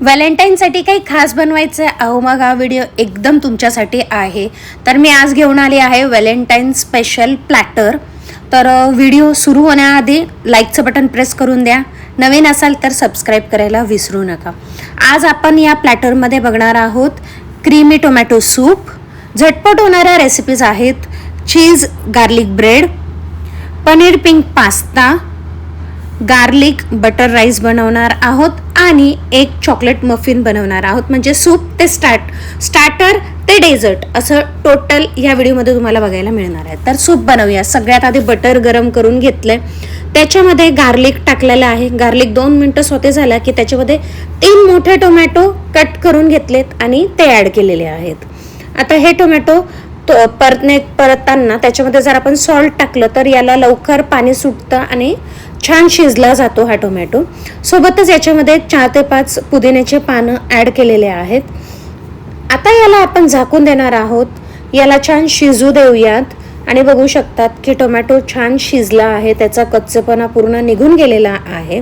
व्हॅलेंटाईनसाठी काही खास बनवायचं आहे? अहो मग हा व्हिडिओ एकदम तुमच्यासाठी आहे. तर मी आज घेऊन आली आहे व्हॅलेंटाईन स्पेशल प्लॅटर. तर व्हिडिओ सुरू होण्याआधी लाईकचं बटन प्रेस करून द्या. नवीन असाल तर सबस्क्राईब करायला विसरू नका. आज आपण या प्लॅटरमध्ये बघणार आहोत क्रीमी टोमॅटो सूप. झटपट होणाऱ्या रेसिपीज आहेत. Cheese garlic bread paneer pink pasta garlic butter rice बनवणार आहोत आणि एक चॉकलेट मफिन बनवणार आहोत. म्हणजे सूप ते स्टार्ट स्टार्टर ते डेझर्ट असं टोटल या व्हिडिओमध्ये तुम्हाला बघायला मिळणार आहे. तर सूप बनवूया. सगळ्यात आधी बटर गरम करून घेतलं आहे त्याच्यामध्ये गार्लिक टाकलेलं आहे. गार्लिक दोन मिनटं स्वतः झाला की त्याच्यामध्ये तीन मोठे टोमॅटो कट करून घेतलेत आणि ते ॲड केलेले आहेत. आता हे टोमॅटो तो परतने परतताना त्याच्यामध्ये जर आपण सॉल्ट टाकलं तर याला लवकर पाणी सुटतं आणि छान शिजला जातो हा टोमॅटो सोबतच याच्यामध्ये चार ते पाच पुदिन्याचे पानं ॲड केलेले आहेत. आता याला आपण झाकून देणार आहोत. याला छान शिजू देऊयात. आणि बघू शकतात की टोमॅटो छान शिजला आहे. त्याचा कच्चपणा पूर्ण निघून गेलेला आहे.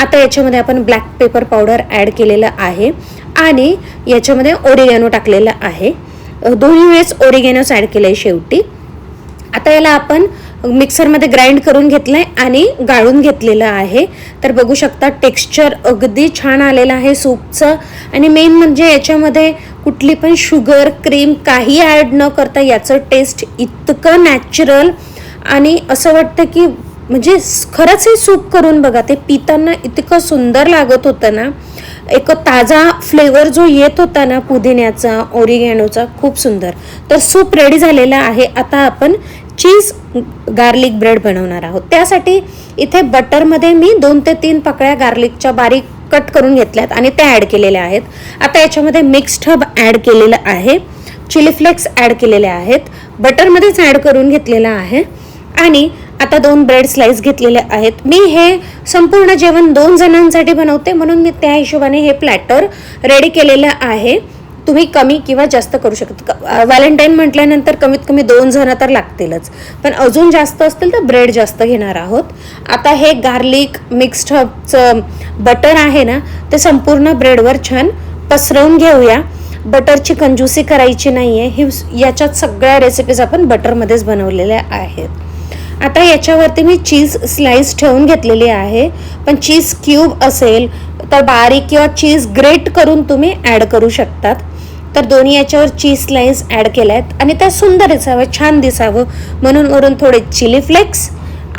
आता याच्यामध्ये आपण ब्लॅक पेपर पावडर ॲड केलेलं आहे. आणि याच्यामध्ये ओरिगॅनो टाकलेलं आहे. दोन्ही वेळेस ओरिगॅनोच ॲड केलं आहे शेवटी. आता याला आपण मिक्सरमध्ये ग्राइंड करून घेतलं आहे आणि गाळून घेतलेलं आहे. तर बघू शकता टेक्स्चर अगदी छान आलेलं आहे सूपचं. आणि मेन म्हणजे याच्यामध्ये कुठली पण शुगर क्रीम काही ॲड न करता याचं टेस्ट इतकं नॅचरल आणि असं वाटतं की म्हणजे खरंच हे सूप करून बघा ते पिताना इतकं सुंदर लागत होतं ना. एक ताजा फ्लेवर जो येत होता ना पुदिन्याचा ओरिगॅनोचा खूप सुंदर. तर सूप रेडी झालेला आहे. आता आपण चीज गार्लिक ब्रेड बनवणार आहोत. त्यासाठी इथे बटरमध्ये मी दोन ते तीन पकळ्या गार्लिकच्या बारीक कट करून घेतल्यात आणि त्या ॲड केलेल्या आहेत. आता याच्यामध्ये मिक्स्ड हब ॲड केलेलं आहे. चिली फ्लेक्स ॲड केलेले आहेत. बटरमध्येच ॲड करून घेतलेलं आहे. आणि आता दोन ब्रेड स्लाइस घेतलेले आहेत. मी हे संपूर्ण जेवण दोन जणांसाठी बनवते म्हणून मी त्या हिशोबाने हे प्लॅटर रेडी केलेलं आहे. तुम्ही कमी किंवा जास्त करू शकता. व्हॅलेंटाईन म्हटल्यानंतर कमीत कमी दोन जण तर लागतीलच. पण अजून जास्त असतील तर ब्रेड जास्त घेणार आहोत. आता हे गार्लिक मिक्स्ड हबचं बटर आहे ना ते संपूर्ण ब्रेडवर छान पसरवून घेऊया. बटरची कंजूसी करायची नाही आहे ही याच्यात सगळ्या रेसिपीज आपण बटरमध्येच बनवलेल्या आहेत. आता याच्यावरती मी चीज स्लाइस ठेवून घेतलेली आहे. पण चीज क्यूब असेल तर बारीक किंवा चीज ग्रेट करून तुम्ही ॲड करू शकतात. तर दोन्ही याच्यावर चीज स्लाइस ॲड केल्या आहेत. आणि त्या सुंदर दिसावं छान दिसावं. म्हणून वरून थोडे चिली फ्लेक्स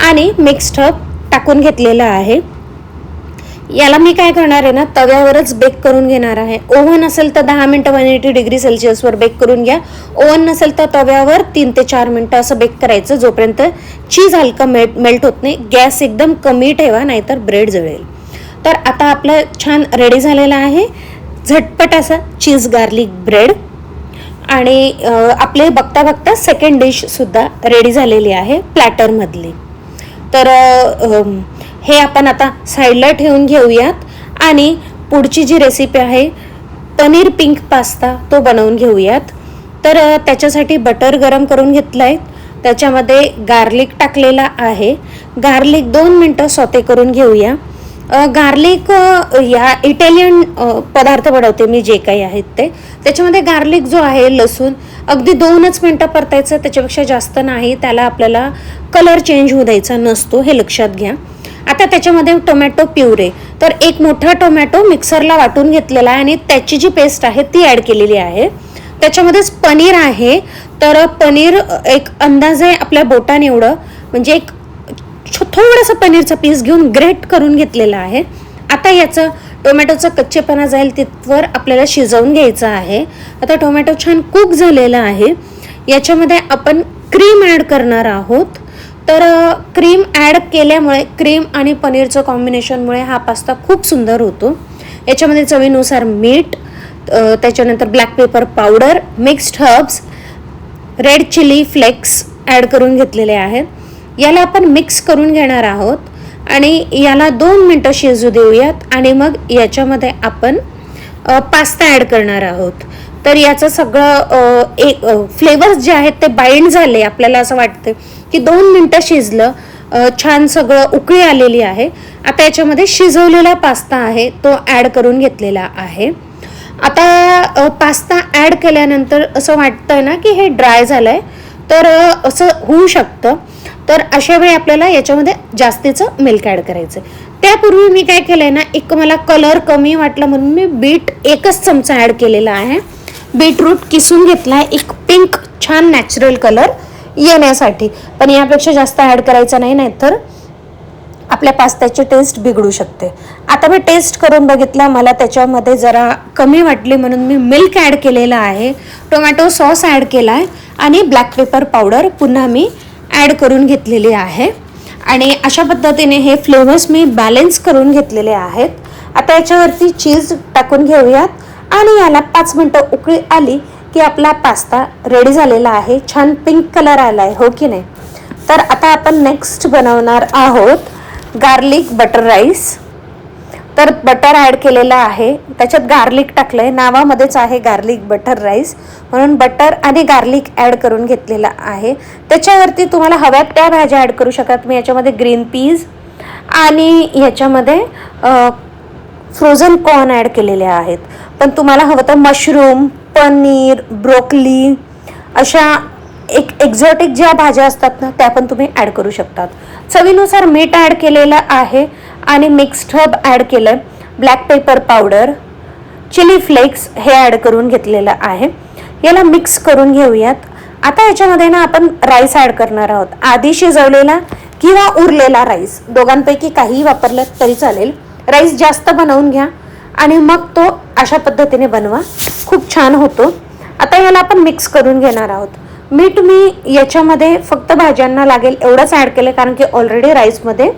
आणि मिक्स्ड हब टाकून घेतलेलं आहे. याला मी काय करणार आहे ना तव्यावरच बेक करून घेणार आहे. ओव्हन असेल तर दहा मिनटं वन एटी डिग्री सेल्सिअसवर बेक करून घ्या. ओव्हन नसेल तर तव्यावर तीन ते चार मिनटं असं बेक करायचं जोपर्यंत चीज हलका मेल्ट मेल्ट होत नाही. गॅस एकदम कमी ठेवा नाहीतर ब्रेड जळेल. तर आता आपलं छान रेडी झालेलं आहे. झटपट असा चीज गार्लिक ब्रेड आणि आपले बघता बघता सेकंड डिशसुद्धा रेडी झालेली आहे प्लॅटरमधली तर हे आपण आता साईडला ठेवून घेऊयात आणि पुढची जी रेसिपी आहे पनीर पिंक पास्ता तो बनवून घेऊयात. तर त्याच्यासाठी बटर गरम करून घेतलं आहे त्याच्यामध्ये गार्लिक टाकलेला आहे. गार्लिक दोन मिनटं स्वते करून घेऊया. गार्लिक या इटालियन पदार्थ बनवते मी जे काही आहेत ते. त्याच्यामध्ये गार्लिक जो आहे लसूण अगदी दोनच मिनटं परतायचं त्याच्यापेक्षा जास्त नाही. त्याला आपल्याला कलर चेंज होऊ द्यायचा नसतो हे लक्षात घ्या. आता त्याच्यामध्ये टोमॅटो प्युरे तर एक मोठा टोमॅटो मिक्सरला वाटून घेतलेला आहे आणि त्याची जी पेस्ट आहे ती ॲड केलेली आहे. त्याच्यामध्येच पनीर आहे. तर पनीर एक अंदाजे आपल्या बोटाने एवढं म्हणजे एक थोडंसं पनीरचं पीस घेऊन ग्रेट करून घेतलेलं आहे. आता याचं टोमॅटोचा कच्चेपणा जाईल तिथवर आपल्याला शिजवून घ्यायचं आहे. आता टोमॅटो छान कुक झालेला आहे. याच्यामध्ये आपण क्रीम ॲड करणार आहोत. तर क्रीम ॲड केल्यामुळे क्रीम आणि पनीरचं कॉम्बिनेशनमुळे हा पास्ता खूप सुंदर होतो. याच्यामध्ये चवीनुसार मीठ त्याच्यानंतर black pepper powder mixed herbs red chilli flakes add करून घेतलेले आहेत. याला आपण मिक्स करून घेणार आहोत. आणि याला दोन मिनटं शिजू देऊयात आणि मग याच्यामध्ये आपण पास्ता ॲड करणार आहोत. तर याचं सगळं एक फ्लेवर्स जे आहेत ते बाइंड झाले. आपल्याला असं वाटतं की दोन मिनटं शिजलं छान सगळं उकळी आलेली आहे. आता याच्यामध्ये शिजवलेला पास्ता आहे तो ॲड करून घेतलेला आहे. आता पास्ता ॲड केल्यानंतर असं वाटतंय ना की हे ड्राय झालं आहे तर असं होऊ शकतं. तर अशा वेळी आपल्याला याच्यामध्ये जास्तीचं मिल्क ॲड करायचं त्यापूर्वी मी काय केलं आहे ना एक मला कलर कमी वाटला म्हणून मी बीट एकच चमचा ॲड केलेला आहे. बीटरूट किसून घेतला आहे एक पिंक छान नॅचरल कलर येण्यासाठी. पण यापेक्षा जास्त ॲड करायचा नाही नाहीतर आपल्या पास्त्याची टेस्ट बिघडू शकते. आता मी टेस्ट करून बघितला मला त्याच्यामध्ये जरा कमी वाटली म्हणून मी मिल्क ॲड केलेलं आहे. टोमॅटो सॉस ॲड केला आहे आणि ब्लॅक पेपर पावडर पुन्हा मी ॲड करून घेतलेली आहे. आणि अशा पद्धतीने हे फ्लेवर्स मी बॅलेन्स करून घेतलेले आहेत. आता याच्यावरती चीज टाकून घेऊयात. आणि याला पाच मिनटं उकळी आली की आपला पास्ता रेडी झालेला आहे. छान पिंक कलर आला आहे हो की नाही? तर आता आपण नेक्स्ट बनवणार आहोत गार्लिक बटर राईस. तर बटर ॲड केलेलं आहे. त्याच्यात गार्लिक टाकलं आहे नावामध्येच आहे गार्लिक बटर राईस. म्हणून बटर आणि गार्लिक ॲड करून घेतलेलं आहे. त्याच्यावरती तुम्हाला हव्यात त्या भाज्या ॲड करू शकतात मी याच्यामध्ये ग्रीन पीज आणि याच्यामध्ये फ्रोझन कॉर्न ॲड केलेले आहेत. पण तुम्हाला हवं तर मशरूम पनीर ब्रोकली अशा एक एक्झॉटिक ज्या भाज्या असतात ना त्या पण तुम्ही ॲड करू शकतात. चवीनुसार मीठ ॲड केलेलं आहे आणि मिक्स्ड हब ॲड केलं आहे black pepper powder chilli flakes हे ॲड करून घेतलेलं आहे. याला मिक्स करून घेऊयात. आता याच्यामध्ये ना आपण राईस ॲड करणार आहोत. आधी शिजवलेला किंवा उरलेला राईस दोघांपैकी काहीही वापरलं तरी चालेल. राईस जास्त बनवून घ्या आणि मग तो अशा पद्धतीने बनवा. खूप छान होतो. आता याला आपण मिक्स करून घेणार आहोत. मीठ मी याच्यामध्ये फक्त भाज्यांना लागेल एवढंच ॲड केलं कारण की ऑलरेडी राईसमध्ये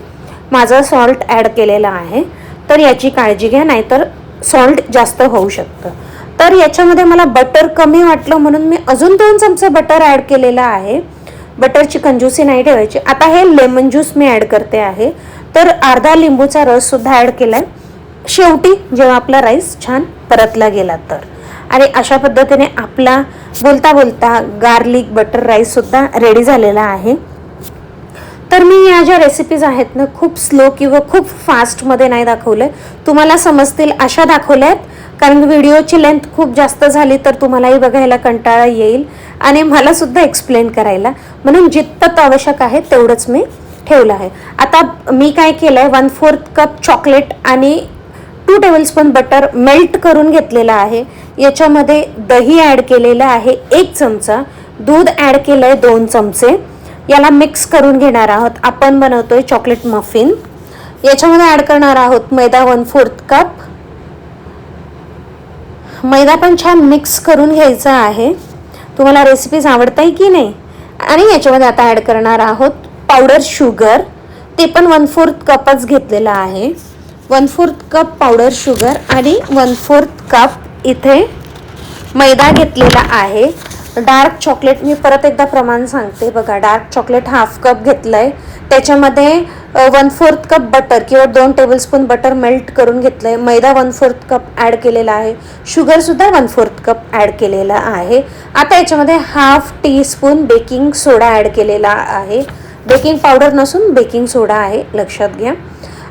माझं सॉल्ट ॲड केलेलं आहे. तर याची काळजी घ्या नाहीतर सॉल्ट जास्त होऊ शकतं. तर याच्यामध्ये मला बटर कमी वाटलं म्हणून मी अजून दोन चमचे बटर ॲड केलेलं आहे. बटरची कंजूसी नाही ठेवायची. आता हे लेमन ज्यूस मी ॲड करते आहे. तर अर्धा लिंबूचा रस सुद्धा ॲड आहे शेवटी जेव्हा आपला राईस छान परतला गेला तर. आणि अशा पद्धतीने आपला बोलता बोलता गार्लिक बटर राईससुद्धा रेडी झालेला आहे. तर मी या ज्या रेसिपीज आहेत ना खूप स्लो किंवा खूप फास्टमध्ये नाही दाखवलं तुम्हाला समजतील अशा दाखवल्या आहेत कारण व्हिडिओची लेंथ खूप जास्त झाली तर तुम्हालाही बघायला कंटाळा येईल. आणि मला सुद्धा एक्सप्लेन करायला. म्हणून जितपत आवश्यक आहे तेवढंच मी ठेवलं आहे. आता मी काय केलं आहे वन फोर्थ कप चॉकलेट आणि टू टेबलस्पून बटर मेल्ट करून घेतलेलं आहे. याच्यामध्ये दही ॲड केलेलं आहे एक चमचा. दूध ॲड केलं आहे दोन चमचे. याला मिक्स करून घेणार आहोत. आपण बनवतोय चॉकलेट मफिन याच्यामध्ये ॲड करणार आहोत मैदा वन फोर्थ कप मैदा पण छान मिक्स करून घ्यायचा आहे. तुम्हाला रेसिपीज आवडताय की नाही? आणि याच्यामध्ये आता ॲड करणार आहोत पावडर शुगर ते पण वन फोर्थ कपच घेतलेलं आहे. One fourth cup powder sugar आणि वन फोर्थ कप इथे मैदा घेतलेला आहे. डार्क चॉकलेट मी परत एकदा प्रमाण सांगते बघा. डार्क चॉकलेट हाफ कप घेतलं आहे त्याच्यामध्ये वन फोर्थ कप बटर किंवा दोन टेबलस्पून बटर मेल्ट करून घेतलं आहे मैदा वन फोर्थ कप ॲड केलेला आहे. शुगरसुद्धा वन फोर्थ कप ॲड केलेला आहे. आता याच्यामध्ये half teaspoon baking soda add केलेला आहे. बेकिंग पावडर नसून बेकिंग सोडा आहे. लक्षात घ्या.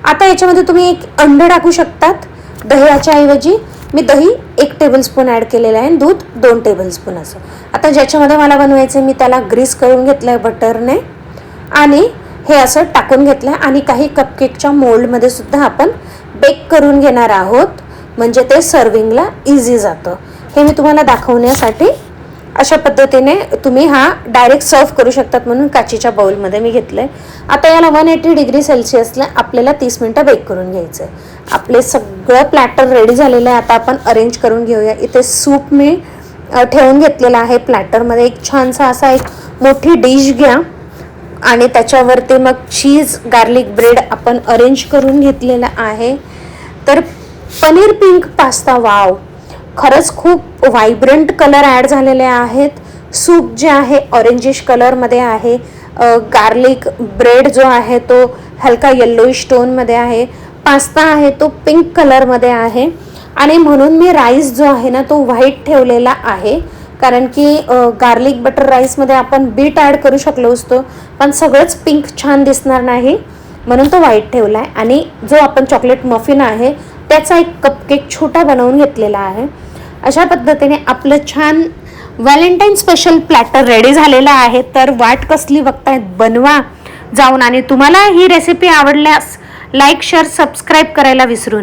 आता याच्यामध्ये तुम्ही एक अंड टाकू शकतात दह्याच्या ऐवजी. मी दही एक टेबलस्पून ॲड केलेलं आहे आणि दूध दोन टेबलस्पून असं. आता ज्याच्यामध्ये मला बनवायचं मी त्याला ग्रीस करून घेतलं आहे बटरने. आणि हे असं टाकून घेतलं आहे आणि काही कपकेकच्या मोल्डमध्ये सुद्धा आपण बेक करून घेणार आहोत. म्हणजे ते सर्विंगला इझी जातं. हे मी तुम्हाला दाखवण्यासाठी अशा पद्धतीने तुम्ही हा डायरेक्ट सर्व करू शकतात म्हणून काचीच्या बाउलमध्ये मी घेतलं आहे आता याला वन एटी डिग्री सेल्सिअसला आपल्याला तीस मिनटं बेक करून घ्यायचं आहे आपले सगळं प्लॅटर रेडी झालेलं आहे. आता आपण अरेंज करून घेऊया. इथे सूप मी ठेवून घेतलेला आहे प्लॅटरमध्ये एक छानसा असा एक मोठी डिश घ्या. आणि त्याच्यावरती मग चीज गार्लिक ब्रेड आपण अरेंज करून घेतलेला आहे. तर पनीर पिंक पास्ता वाव खरंच खूप व्हायब्रंट कलर ॲड झालेले आहेत. सूप जे आहे ऑरेंजिश कलरमध्ये आहे. गार्लिक ब्रेड जो आहे तो हलका येल्लोइश टोनमध्ये आहे. पास्ता आहे तो पिंक कलरमध्ये आहे. आणि म्हणून मी राईस जो आहे ना तो व्हाईट ठेवलेला आहे. कारण की गार्लिक बटर राईसमध्ये आपण बीट ॲड करू शकलो असतो पण सगळंच पिंक छान दिसणार नाही. म्हणून तो व्हाईट ठेवला आहे आणि जो आपण चॉकलेट मफिन आहे त्याचा एक कपकेक छोटा बनवून घेतलेला आहे. अशा पद्धतीने आपलं छान व्हॅलेंटाईन स्पेशल प्लॅटर रेडी झालेलं आहे. तर वाट कसली बघतायत बनवा जाऊन आणि तुम्हाला ही रेसिपी आवडल्यास लाईक शेअर सबस्क्राईब करायला विसरू